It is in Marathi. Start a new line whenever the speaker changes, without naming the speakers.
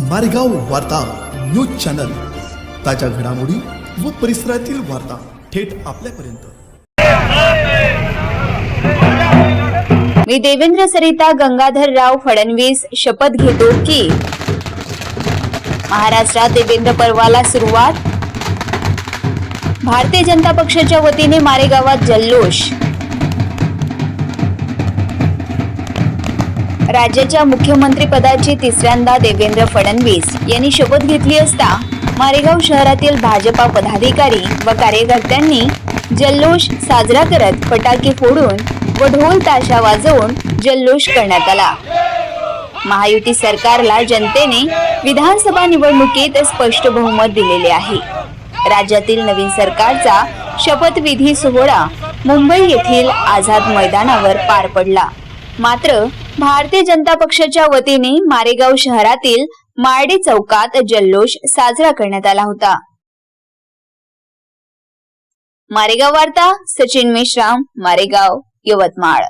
मारेगाव वार्ता न्यूज चॅनल. ताज्या घडामोडी व परिसरातील वार्ता थेट आपल्यापर्यंत.
मी देवेंद्र सरिता गंगाधरराव फडणवीस शपथ घेतो की महाराष्ट्रात देवेंद्र पर्वाला सुरुवात. भारतीय जनता पक्षाच्या वतीने मारेगावात जल्लोष. राज्याच्या मुख्यमंत्री पदाची तिसऱ्यांदा देवेंद्र फडणवीस यांनी शपथ घेतली असता मारेगाव शहरातील भाजपा पदाधिकारी व कार्यकर्त्यांनी जल्लोष साजरा करत फटाके फोडून व ढोल ताशा वाजवून जल्लोष करण्यात आला. महायुती सरकारला जनतेने विधानसभा निवडणुकीत स्पष्ट बहुमत दिलेले आहे. राज्यातील नवीन सरकारचा शपथविधी सोहळा मुंबई येथील आझाद मैदानावर पार पडला. मात्र भारतीय जनता पक्षाच्या वतीने मारेगाव शहरातील मार्डी चौकात जल्लोष साजरा करण्यात आला होता. मारेगाव वार्ता सचिन मेश्राम मारेगाव यवतमाळ.